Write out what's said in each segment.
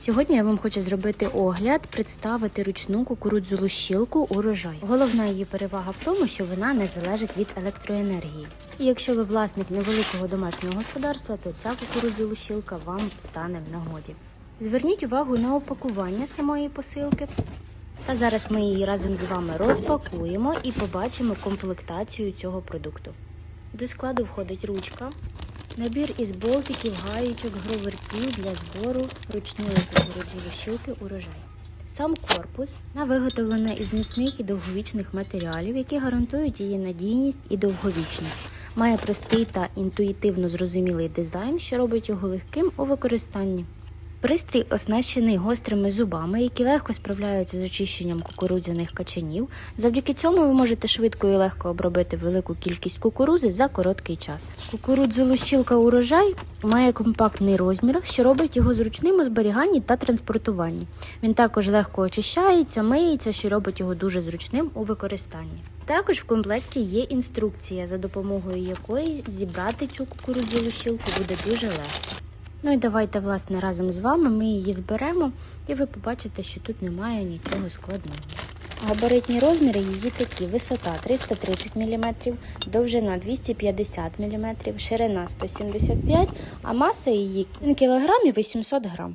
Сьогодні я вам хочу зробити огляд, представити ручну кукурудзу лущилку урожай. Головна її перевага в тому, що вона не залежить від електроенергії. І якщо ви власник невеликого домашнього господарства, то ця кукурудзу лущилка вам стане в нагоді. Зверніть увагу на упакування самої посилки. Та зараз ми її разом з вами розпакуємо і побачимо комплектацію цього продукту. До складу входить ручка, набір із болтиків, гаєчок, гровертів для збору ручної кукурудзової щілки урожай. Сам корпус на виготовлена із міцних і довговічних матеріалів, які гарантують її надійність і довговічність. Має простий та інтуїтивно зрозумілий дизайн, що робить його легким у використанні. Пристрій оснащений гострими зубами, які легко справляються з очищенням кукурудзяних качанів. Завдяки цьому ви можете швидко і легко обробити велику кількість кукурузи за короткий час. Кукурудзу лущилка урожай має компактний розмір, що робить його зручним у зберіганні та транспортуванні. Він також легко очищається, миється, що робить його дуже зручним у використанні. Також в комплекті є інструкція, за допомогою якої зібрати цю кукурудзу лущилку буде дуже легко. Ну і давайте, власне, разом з вами ми її зберемо, і ви побачите, що тут немає нічого складного. Габаритні розміри її такі: висота 330 мм, довжина 250 мм, ширина 175 а маса її 1 кг 800 г.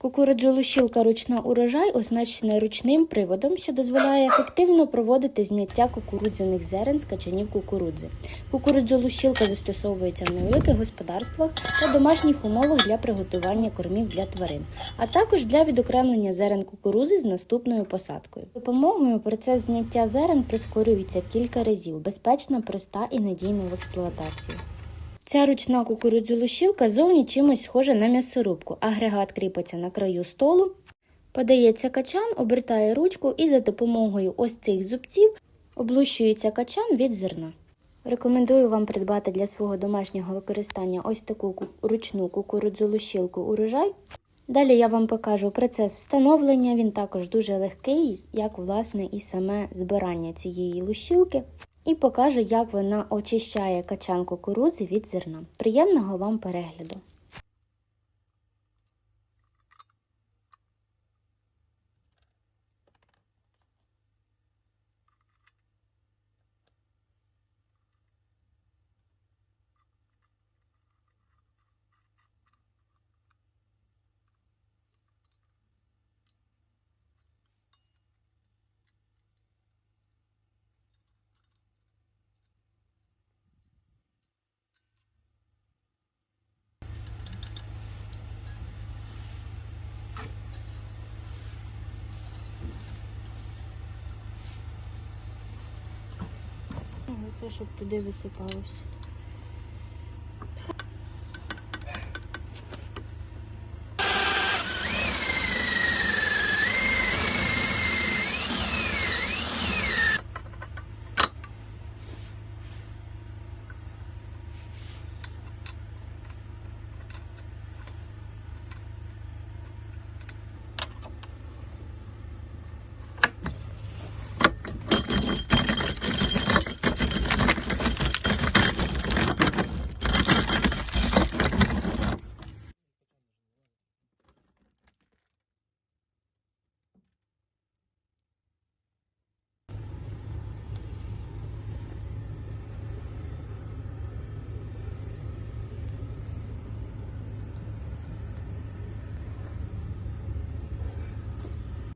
Кукурудзолущилка ручна урожай оснащена ручним приводом, що дозволяє ефективно проводити зняття кукурудзяних зерен з качанів кукурудзи. Кукурудзолущилка застосовується в невеликих господарствах та домашніх умовах для приготування кормів для тварин, а також для відокремлення зерен кукурузи з наступною посадкою. Допомогою процес зняття зерен прискорюється в кілька разів, безпечна, проста і надійна в експлуатації. Ця ручна кукурудзолущилка зовні чимось схожа на м'ясорубку. Агрегат кріпиться на краю столу, подається качан, обертає ручку і за допомогою ось цих зубців облущується качан від зерна. Рекомендую вам придбати для свого домашнього використання ось таку ручну кукурудзолущилку урожай. Далі я вам покажу процес встановлення. Він також дуже легкий, як власне і саме збирання цієї лущилки. І покажу, як вона очищає качан кукурудзи від зерна. Приємного вам перегляду! Це щоб туди висипалося.